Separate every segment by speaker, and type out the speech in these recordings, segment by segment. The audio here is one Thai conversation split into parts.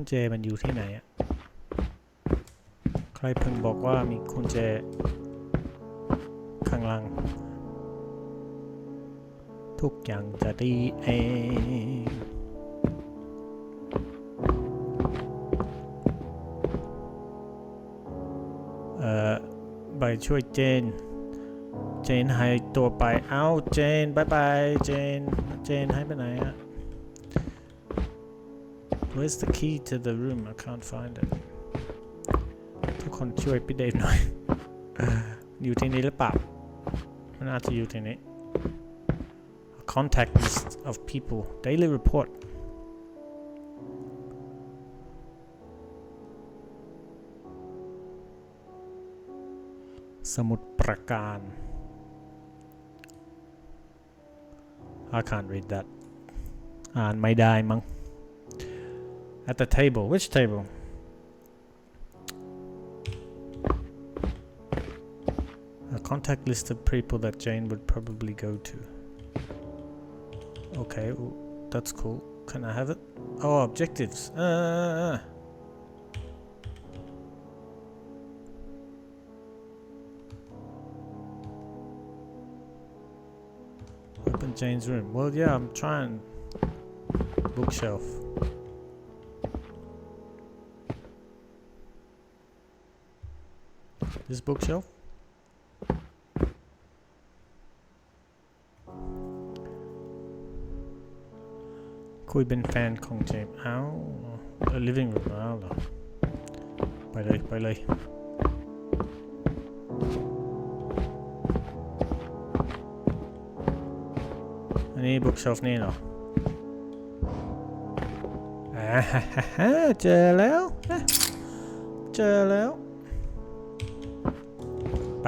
Speaker 1: คุณเจมันอยู่ที่ไหนอะใครเพิ่งบอกว่ามีคุณเจข้างล่าง ทุกอย่างจะดีเองเอ่อไปช่วยเจนเจนหายตัวไป เอ้า เจนบายบาย เจน เจนหายไปไหนอะ Where's the key to the room? I can't find it. ทุกคนช่วยพี่เดฟหน่อย อยู่ที่นี่หรือเปล่ามันอาจจะอยู่ที่นี่ A contact list of people daily report สมุดประการ I can't read that อ่านไม่ได้มั้ง at the table which table A contact list of people that Jane would probably go to. Okay, w- that's cool. Can I have it? Oh, objectives. Uh, uh, uh, uh. open Jane's room. Well, yeah, I'm trying. Bookshelf. This bookshelf? คุยเป็นแฟนของเจมส์เอ้าเออ living room อ้าวเหรอไปเลยไปเลยอันนี้ bookshelf นี่เหรออ่าฮ่าฮ่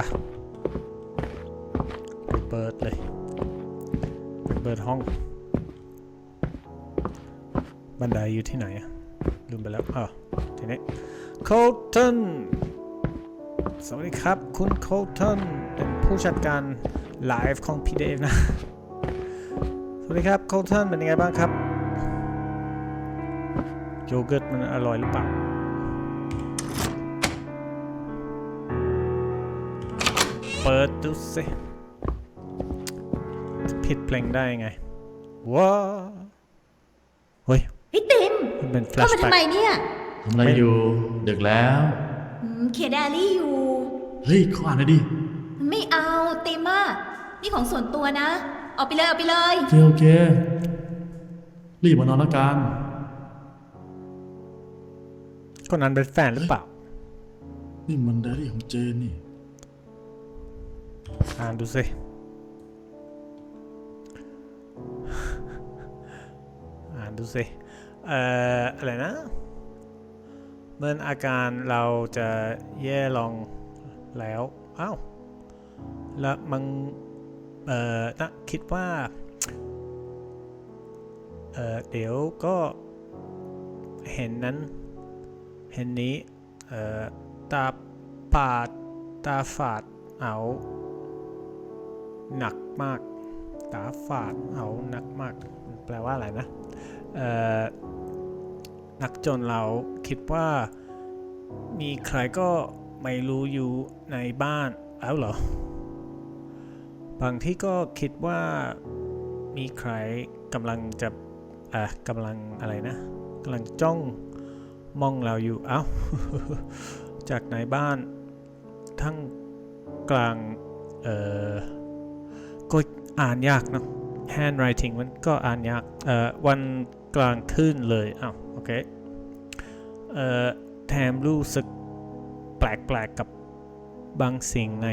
Speaker 1: ะไปเปิดเลยไปเปิดห้อง บันไดอยู่ที่ไหนอะลืมไปแล้วอ้าวทีนี้โคลตันสวัสดีครับ คุณโคลตันเป็นผู้จัดการไลฟ์ของพี่เดฟนะ สวัสดีครับโคลตันเป็นยังไงบ้างครับ โยเกิร์ตมันอร่อยหรือเปล่า ปิดดูสิจะผิดเพลงได้ยังไงว้าวเฮ้ย
Speaker 2: พี่ติม
Speaker 1: มันเป็นแฟล
Speaker 2: เข้า
Speaker 1: ช
Speaker 2: มา
Speaker 1: แบ็
Speaker 2: ทำไม
Speaker 1: ก
Speaker 2: เนี่ย
Speaker 3: ทำอะไรอยู่ดึกแล้ว
Speaker 2: อืมเขียนไดอารี่อยู่
Speaker 3: เฮ้ยเขาอ่านหน่อยดิ
Speaker 2: ไม่เอาติมอะนี่ของส่วนตัวนะ เอาไปเลยเอาไปเลย
Speaker 3: โอเคโอเค รีบมานอนแล้วกัน
Speaker 1: คนนั้นเป็นแฟนหรือเปล่า
Speaker 3: นี่มันไดอารี่ของเจนนี่
Speaker 1: อ่านดูสิอ่านดูสิเอ่ออะไรนะ เมื่ออาการเราจะแย่ลงแล้วอ้าวแล้วมึงเอ่อนะคิดว่าเอ่อเดี๋ยวก็เห็นนั้น เห็นนี้เอ่อตาปาดตาฝาดเอา หนักมากตาฝาดเอาหนักมาก แปลว่าอะไรนะเอ่อหนักจนเราคิดว่ามีใครก็ไม่รู้อยู่ในบ้านแล้วเหรอ บางที่ก็คิดว่ามีใครกำลังจะอะกำลังอะไรนะกำลังจ้องมองเราอยู่ เอ้า จากในบ้านทั้งกลาง เอ่อ อ่านยากเนอะ handwriting มันก็อ่านยากเอ่อวันกลางคืนเลยอ้าวโอเคเอ่อแถมรู้สึกแปลกๆกับบางสิ่งใน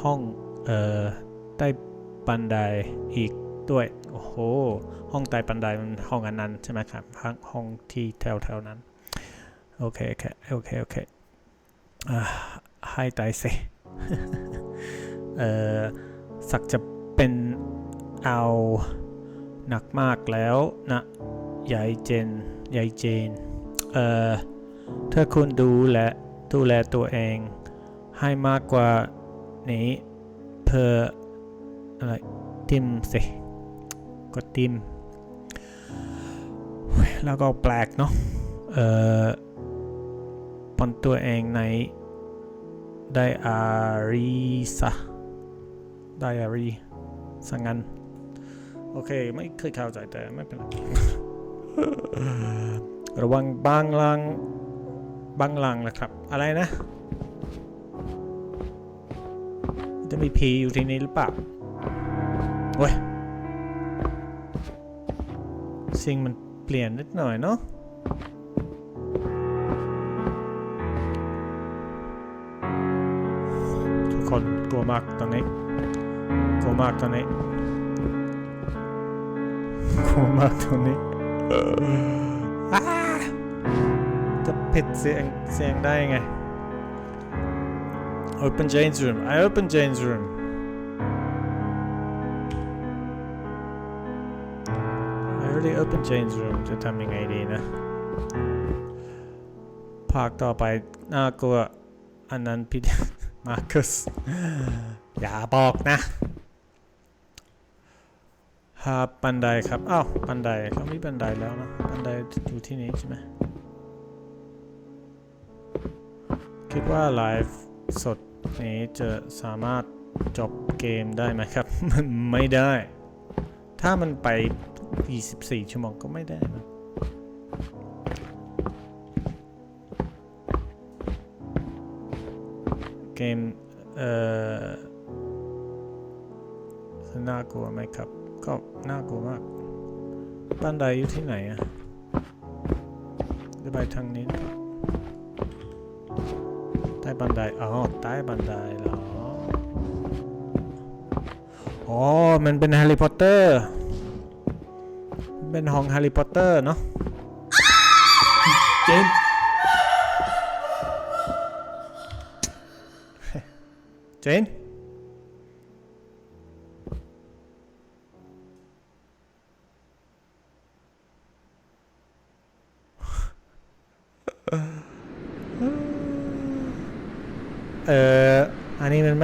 Speaker 1: ห้องเอ่อใต้บันไดอีกด้วย โอ้โห ห้องใต้บันไดมันห้องอันนั้นใช่ไหมครับ ห้องห้องที่แถวๆนั้น โอเคโอเคโอเคโอเคอ่าให้ตายสิเอ่อสักจะเป็น เอาหนักมากแล้วนะยายเจนยายเจน เอ่อถ้าคุณดูแลดูแลตัวเอง ให้มากกว่านี้เพื่ออะไรติมสิก็ติม แล้วก็แปลกเนาะเอ่อปนตัวเองในไดอารีซะไดอารีสังงัน โอเค ไม่เคยเข้าใจแต่ไม่เป็นไรระวังบางลังบางลังนะครับ อะไรนะ จะมีผีอยู่ที่นี่หรือเปล่าโอ้ยสิ่งมันเปลี่ยนนิดหน่อยเนาะทุกคนกลัวมากตอนนี้กลัวมากตอนนี้ มากตอนนี้จะปิดเสียงเสียงได้ไง Open Jane's room I open Jane's room I already open Jane's room จะทำยังไงดีนะ ภาคต่อไปน่ากลัว อันนั้นพี่มาร์คัสอย่าบอกนะ หาบันไดครับอ้าวบันไดเขามีบันไดแล้วนะบันไดอยู่ที่นี้ใช่ไหมคิดว่าไลฟ์สดนี้จะสามารถจบเกมได้ไหมครับมันไม่ได้ ถ้ามันไป 24 ชั่วโมงก็ไม่ได้นะเกม เอ่อน่ากลัวไหมครับ ก็น่ากลัวมากบันไดอยู่ที่ไหนอะจะไปทางนี้ใต้บันได อ๋อ ใต้บันไดเหรอ อ๋อ มันเป็นแฮร์รี่พอตเตอร์ เป็นห้องแฮร์รี่พอตเตอร์เนาะ
Speaker 3: เจน
Speaker 1: เจน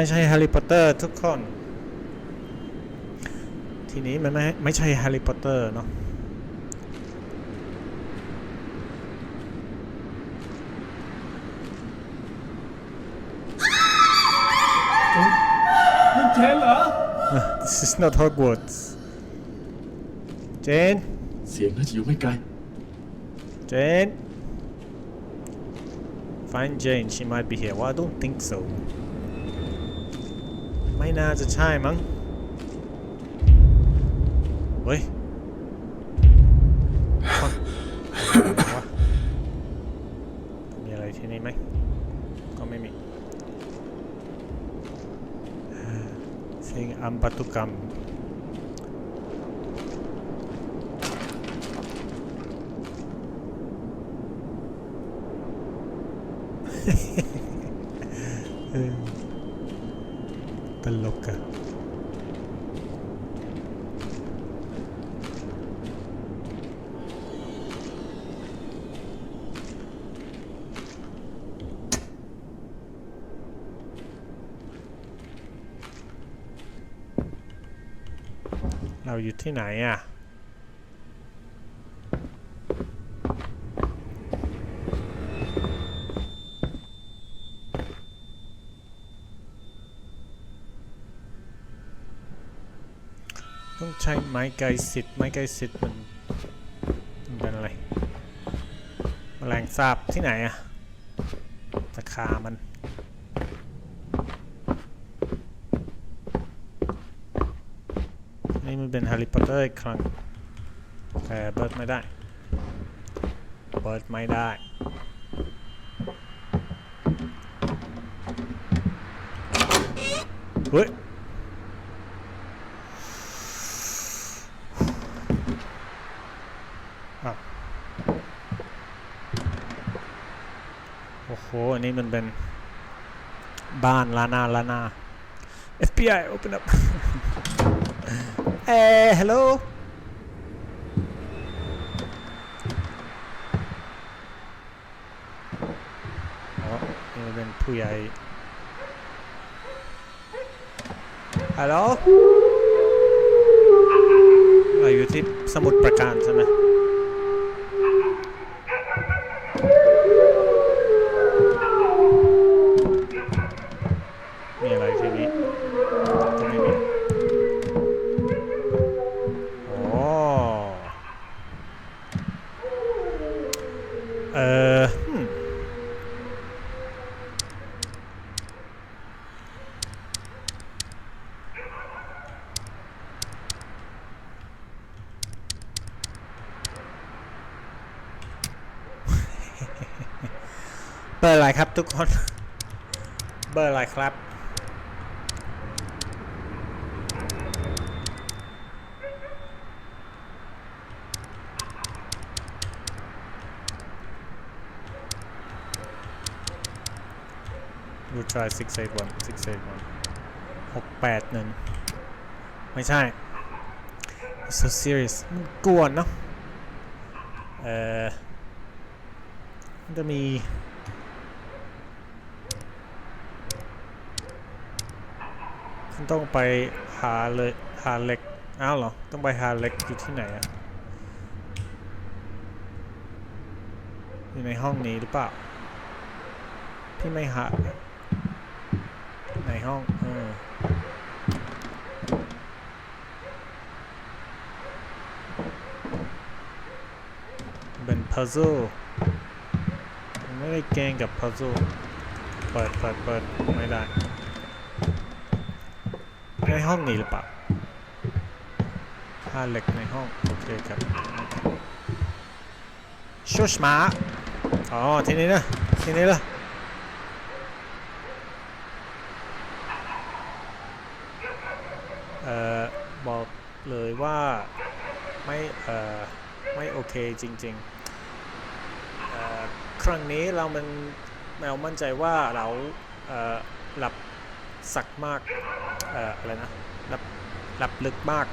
Speaker 1: ใช่แฮร์รี่พอตเตอร์ทุกคน ทีนี้มันไม่ไม่ใช่แฮร์รี่พอตเตอร์เนาะ
Speaker 3: นี่เจนเหรอ
Speaker 1: This is not Hogwarts เจน
Speaker 3: เสียงน่าจะอยู่ไม่ไกล
Speaker 1: Jane? Find Jane. She might be here. Well, I don't think so. ไม่น่าจะใช่มั้ง เฮ้ยมีอะไรที่นี่ไหม ก็ไม่มี สิ่งอัมปตุกรรมตลกอะเราอยู่ ที่ไหนอะต้องใช้ไม้ไกลสิทธิ์ไม้ไกลสิทธิ์มันมันเป็นอะไรแมลงสาบที่ไหนอะตะขามัน นี่ มันเป็นฮร์รี่พอตเตอร์อีกครั้งแต่เบิร์ดไม่ได้ เบิร์ดไม่ได้เฮ้ยโอ้โห อันนี้มันเป็น บ้านลานาลานา FBI open up เอ้ฮัลโหลอ๋อเป็นผู้ใหญ่ฮัลโหลเราอยู่ที่สมุดประการใช่ไหม อร์อะไรครับทุกคน เบอร์อะไรครับ You try 681 681 681 ไม่ใช่ so serious มันกวนเนาะเอ่อมันจะมี คุณ ต้องไปหาเลยหาเหล็กอ้าวเหรอ ต้องไปหาเหล็กอยู่ที่ไหนอะอยู่ในห้องนี้หรือเปล่าพี่ไม่หาในห้องเออเป็นพัซซ e ไม่ได้เกงกับพัซซ e เปิดเปิดเปิดไม่ได้ ในห้องนี้หรือเปล่าห้าเหล็กในห้อง โอเคครับชูชมาอ๋อ ที่นี่นะที่นี่ละเอ่อ บอกเลยว่าไม่เอ่อ ไม่โอเคจริงๆเอ่อครั้งนี้เรามันเรามั่นใจว่าเราเอ่อหลับสักมาก อะไรนะหลับหลับลึกมาก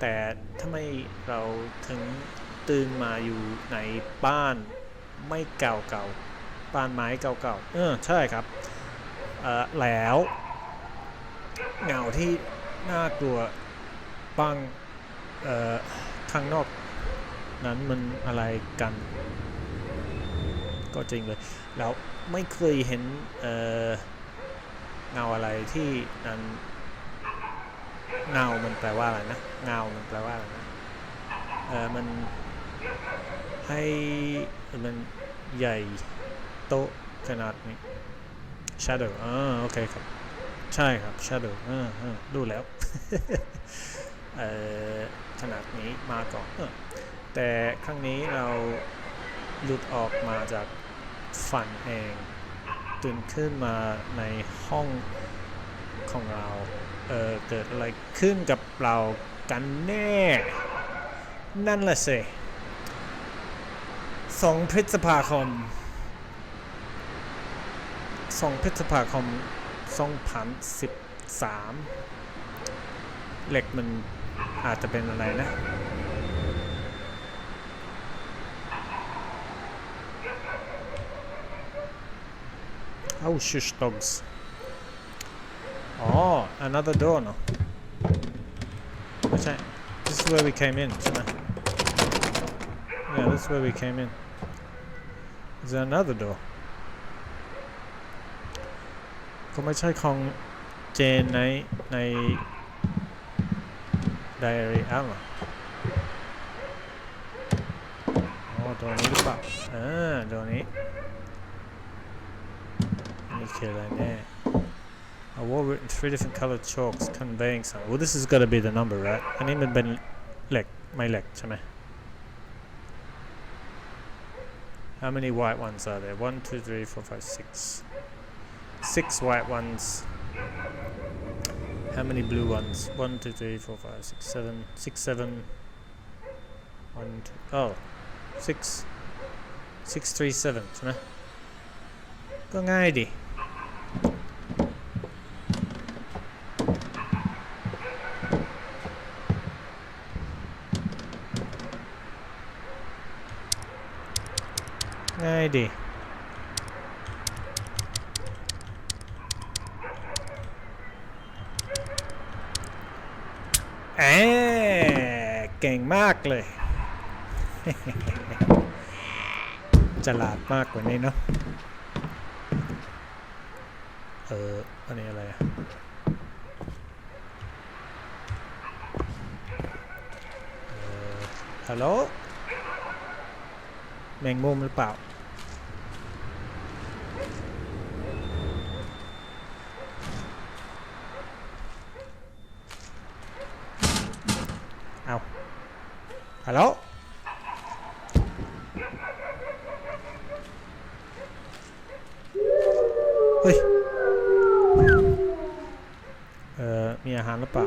Speaker 1: แต่ทำไมเราถึงตื่นมาอยู่ในบ้านไม่เก่าๆบ้านไม้เก่าๆเออใช่ครับแล้วเงาที่น่ากลัวบ้างข้างนอกนั้นมันอะไรกัน ก็จริงเลย แล้วไม่เคยเห็นเเงาอะไรที่นั้นเงา มันแปลว่าอะไรนะ เงา มันแปลว่าอะไรนะ เออมันให้มันใหญ่โตขนาดนี้ shadow อ่าโอเคครับ ใช่ครับ Shadow ออเออดูแล้ว เออขนาดนี้มาก่อนอแต่ครั้งนี้เราหลุดออกมาจากฝันเอง ตื่นขึ้นมาในห้องของเรา เออเกิดอะไรขึ้นกับเรากันแน่ นั่นแหละสิสองพฤษภาคมสองพฤษภาคม2013เหล็กมันอาจจะเป็นอะไรนะ Oh, shush dogs. Oh, another door เนอะไม่ใช่ This is where we came in ใช่ไหม Yeah, this is where we came in. Is there another door? ก็ไม่ใช่ของเจนในในไดอารี่อ้าวเหรออ๋อตัวนี้หรือเปล่าอ่าตัวนี้ นี่คืออะไรแน่ A wall written three different colored chalks conveying something. Well, this is got to be the number, right? อันนี้มันเป็นเหล็กไม่เหล็กใช่ไหม How many white ones are there? One, two, three, four, five, six. Six white ones. How many blue ones? One, two, three, four, five, six, seven, six, seven. One, two, oh, six, six, three, seven ใช่ไหมก็ง่าย ดิง่ายดิแอเก่งมากเลย ฉลาดมากกว่านี้เนาะ เออ อันนี้อะไรอะฮัลโหลแมงมุมหรือเปล่า ฮัลโหลเฮ้ย เอ่อ มีอาหารหรือเปล่า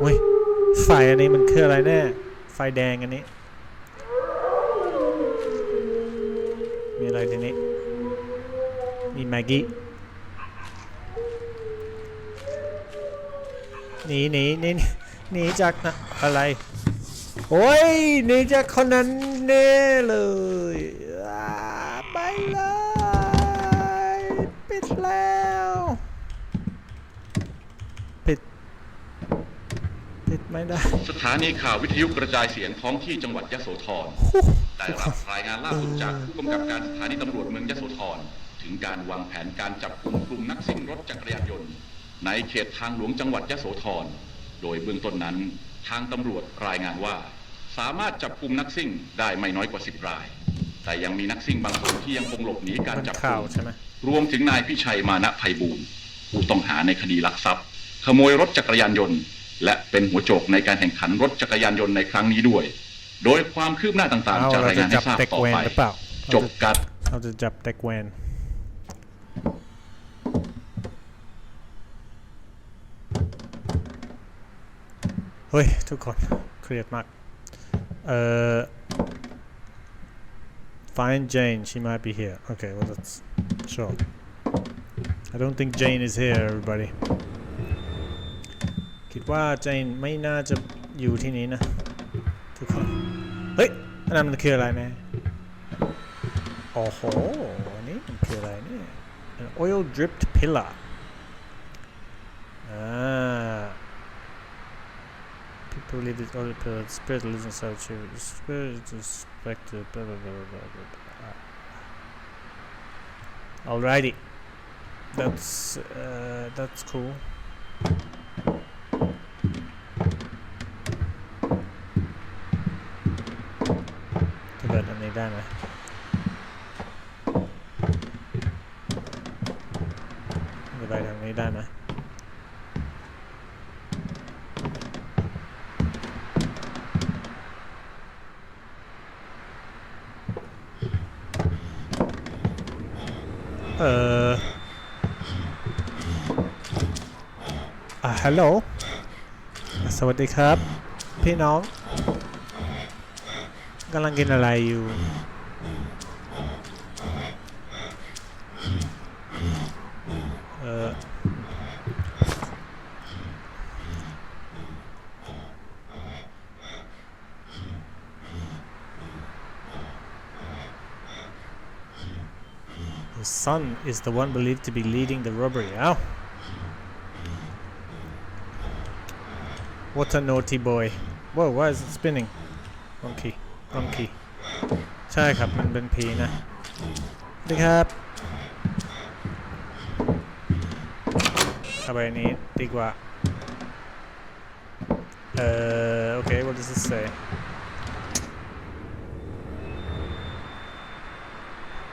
Speaker 1: เฮ้ย ไฟอันนี้มันคืออะไรแน่ ไฟแดงอันนี้ มีอะไรทีนี้ มีแม็กกี้ หนีหนีหนีหนีจากนะอะไรโอ้ยหนีจากคนนั้นแน่เลยอ่าไปเลยปิดแล้วปิดปิดไม่ได้
Speaker 4: สถานีข่าววิทยุกระจายเสียงท้องที่จังหวัดยโสธรได้รับรายงานล่าสุดจากผู้กำกับการสถานีตำรวจเมืองยโสธรถึงการวางแผนการจับกลุ่มกลุ่มนักซิ่งรถจักรยานยนต์ ในเขตทางหลวงจังหวัดยโสธร โดยเบื้องต้นนั้น ทางตำรวจรายงานว่า สามารถจับกลุ่มนักซิ่งได้ไม่น้อยกว่า 10 ราย แต่ยังมีนักซิ่งบางคนที่ยังคงหลบหนีการ
Speaker 1: มัน
Speaker 4: จับก
Speaker 1: ข่า
Speaker 4: ลุ่
Speaker 1: ว
Speaker 4: ม
Speaker 1: ใช่ไหม
Speaker 4: รวมถึงนายพิชัยมานะไพบูลย์ผู้ต้องหาในคดีลักทรัพย์ ขโมยรถจักรยานยนต์ และเป็นหัวโจกในการแข่งขันรถจักรยานยนต์ในครั้งนี้ด้วย โดยความคืบหน้าต่าง
Speaker 1: เอา
Speaker 4: ๆจะ
Speaker 1: เรา
Speaker 4: ราย
Speaker 1: จะ
Speaker 4: งานให้
Speaker 1: จับ
Speaker 4: ทราบ
Speaker 1: เด็ก
Speaker 4: ต่อ
Speaker 1: เวน
Speaker 4: ไป
Speaker 1: หรือเปล่า
Speaker 4: จบกัด
Speaker 1: เราจะจับเด็กเวน เฮ้ย ทุกคน เครียดมาก เอ่อ find Jane she might be here okay well that's sure I don't think Jane is here everybody คิดว่า Jane ไม่น่าจะอยู่ที่นี้นะ ทุกคน เฮ้ย อันนั้นมันคืออะไรแน่ โอ้โห อันนี้มันคืออะไรเนี่ย an oil dripped pillar อ่า people pillar the spirit lives inside spirit is blah blah blah blah blah blah. Alrighty. That's uh, that's cool ฮัลโหล สวัสดีครับ พี่น้องกำลังกินอะไรอยู่ เอ่อ His son is the one believed to be leading the robbery. Ow. What a naughty boy. Whoa, why is it spinning? Wrong key. Wrong key. ใช่ครับมันเป็นผีนะสวัสดีครับเอาไปนี้ดีกว่าเอ่อโอเค what does it say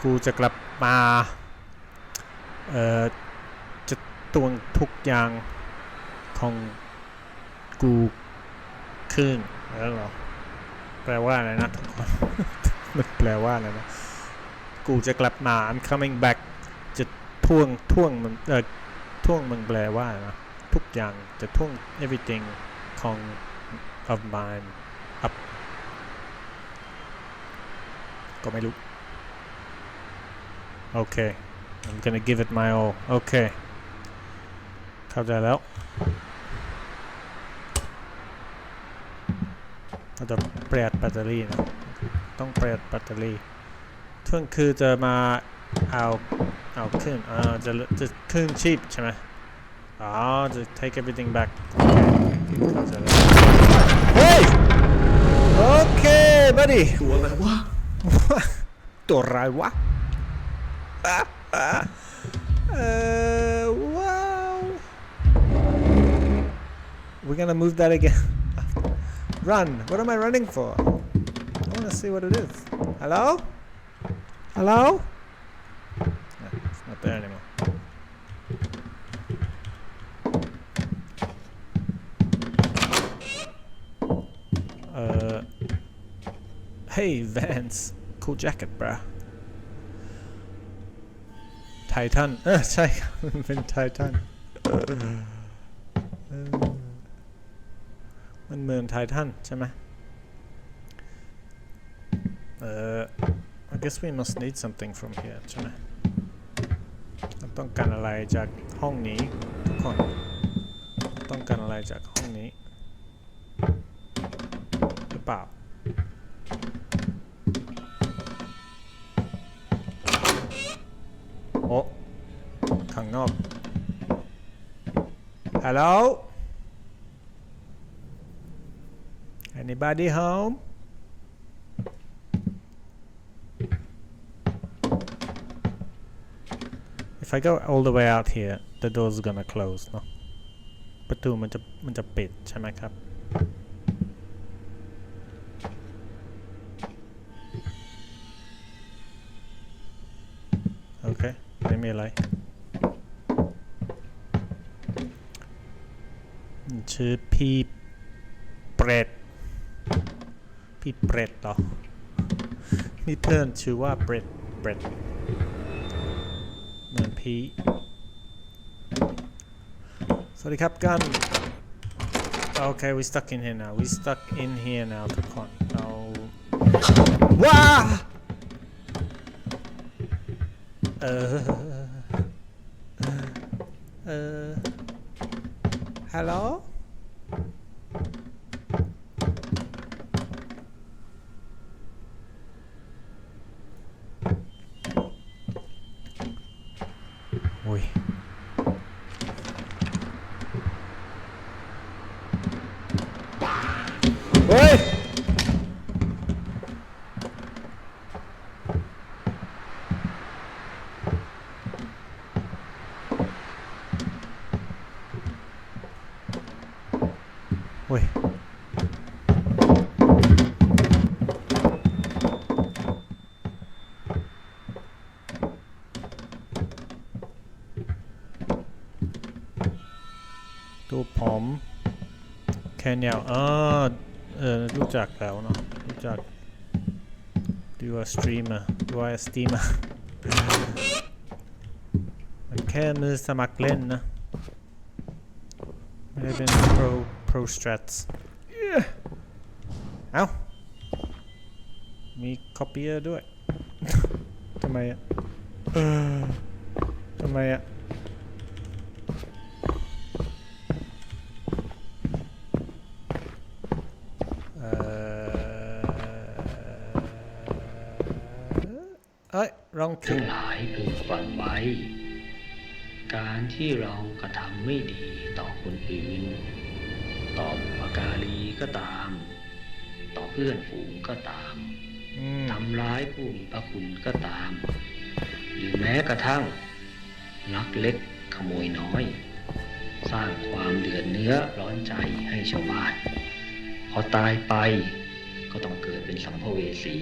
Speaker 1: กูจะกลับมาเอ่อจะตวงทุกอย่างของ กูคืนแล้วหรอแปลว่าอะไรนะทุกคนมันแปลว่าอะไรนะกูจะกลับมา I'm coming back จะท่วงท่วงมันเออท่วงมันแปลว่านะทุกอย่างจะท่วง everything ของ of mine up ก็ไม่รู้ โอเค I'm gonna give it my all โอเค เข้าใจแล้ว เราจะประหยัดแบตเตอรี่นะต้องประหยัดแบตเตอรี่เพื่อนคือจะมาเอาเอาขึ้นอ่าจะจะขึ้นชีพใช่ไหมอ๋อจะ take everything back โอเคเข้าใจแล้วเฮ้ยโอเค buddy
Speaker 3: ตัวอะไรวะ
Speaker 1: ตัวอะไรวะอะอะเอ่อว้าว we're gonna move that again Run. What am I running for? I want to see what it is. Hello? Hello? No, it's not there anymore. Uh, hey, Vance. Cool jacket, bruh. Titan. Uh, Titan. Titan. Um, มันเป็นเมืองไททันใช่ไหมเออ I guess we must need something from here ใช่ไหมต้องการอะไรจากห้องนี้ทุกคนต้องการอะไรจากห้องนี้หรือเปล่าโอ้ข้างนอก Hello Anybody home? If I go all the way out here, the door's gonna close เนอะประตูมันจะมันจะปิดใช่ไหมครับ โอเค ไม่มีอะไรชื่อพี่ พี่เปรตเหรอมีเพื่อนชื่อว่าเปรตเปรตเหมือนพี่สวัสดีครับกัน Okay, we stuck in here now. We stuck in here now ทุกคนเราว้าเออ เออ ฮัลโหล ดูผมแคนยาวเออเออรู้จักแล้วเนาะรู้จักดูว่าสตรีมอร์ดูว่าสตรีมอร์มันแค่มือสมัครเล่นนะ ไม่ได้เป็น pro pro strats เอ้า มี copier ด้วย ทำไมอะทำไมอะ
Speaker 5: ทั้
Speaker 1: ง
Speaker 5: งหลายพึงฟังไว้ การที่เรากระทำไม่ดีต่อคนอื่น ต่อบุปการีก็ตาม ต่อเพื่อนฝูงก็ตาม
Speaker 1: อืม
Speaker 5: ทำร้ายผู้มีพระคุณก็ตาม หรือแม้กระทั่งลักเล็กขโมยน้อย สร้างความเดือดเนื้อร้อนใจให้ชาวบ้าน พอตายไปก็ต้องเกิดเป็นสัมภเวสี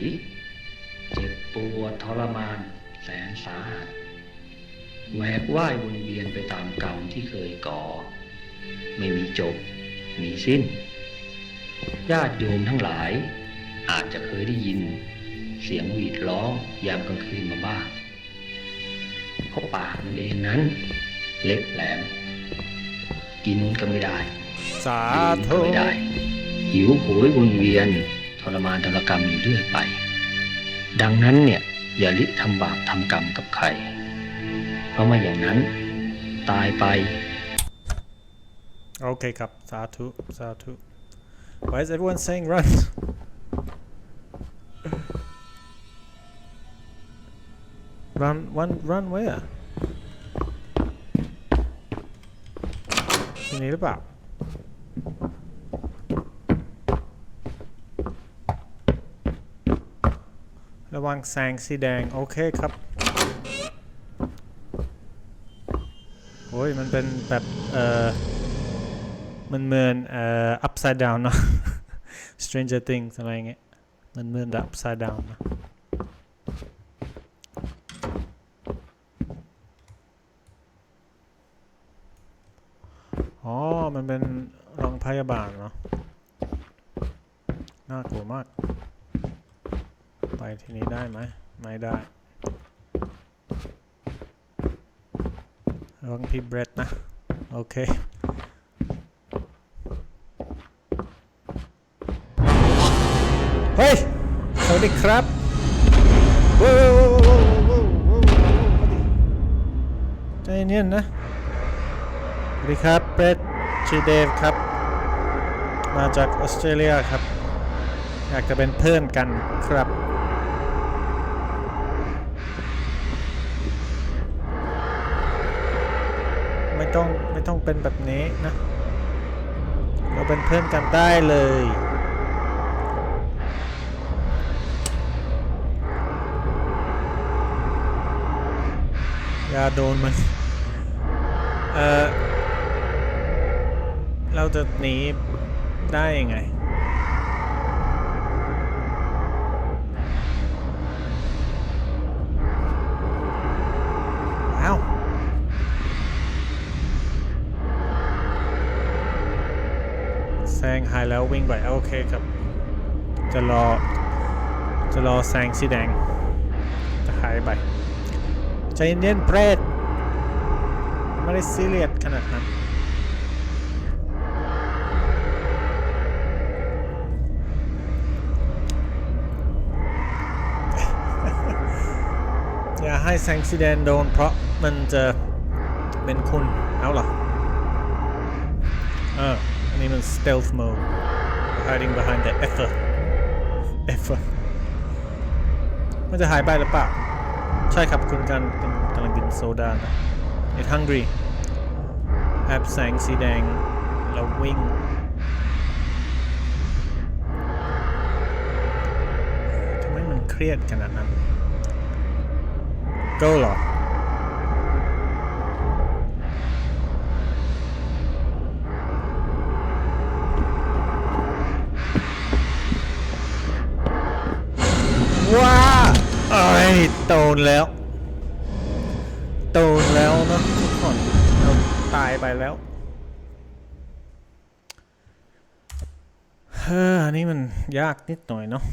Speaker 5: เจ็บปวดทรมาน แสนสาหัสแหวกว่ายวนเวียนไปตามกรรมที่เคยก่อ ไม่มีจบ มีสิ้น ญาติโยมทั้งหลาย อาจจะเคยได้ยิน เสียงหวีดร้องยามกลางคืนมาบ้างเพราะปากมันเองนั้น เล็บแหลม กินก็ไม่ได้
Speaker 1: สา
Speaker 5: ดื่มก็
Speaker 1: ธุ
Speaker 5: ไม่ได้ หิวโหยวนเวียนทรมานทรกรรมอยู่เรื่อยไป ดังนั้นเนี่ย อย่าลิทำบาปทำกรรมกับใคร เพราะไม่อย่างนั้นตายไป
Speaker 1: โอเคครับ สาธุ สาธุ Why is everyone saying run run run run where ที่นี่หรือเปล่า ระวังแสงสีแดง โอเคครับโอ้ยมันเป็นแบบเออมันเหมือนเอ่อ upside down เนอะ Stranger Things อะไรเงี้ยมันเหมือน upside down นะอ๋อ มันเป็นโรงพยาบาลเนาะน่ากลัวมาก ไปที่นี้ได้ไหมไม่ได้ระวังพี่เบรดนะ โอเคเฮ้ยสวัสดีครับว้าวว้าวว้าวว้าวใจเย็นนะสวัสดีครับเบรดชื่อเดฟครับ มาจากออสเตรเลียครับ อยากจะเป็นเพื่อนกันครับ ไม่ต้อง ไม่ต้องเป็นแบบนี้นะ เราเป็นเพื่อนกันได้เลยอย่าโดนมันเออเราจะหนีได้ยังไง งหายแล้ววิ่งไปโอเคครับ จะรอ จะรอแซงสีแดง จะหายไป ใจเย็นๆเบรดไม่ได้ซีเรียสขนาดนั้นอย่าให้แซงซีแดงโดนเพราะมันจะเป็นคุณ เอาเหรอ เออ นนี้มัน stealth mode hiding behind the effort effort มันจะหายไปหรือเปล่า ใช่ครับคุณกันกำลังกินโซดานะ It hungry แอบแสงสีแดงแล้ววิ่งทำไมมันเครียดขนาดนั้น go หรอ โตนแล้ว โตนแล้วเนะทุกคนเราตายไปแล้วเฮ้ออันนี้มันยากนิดหน่อยเนาะ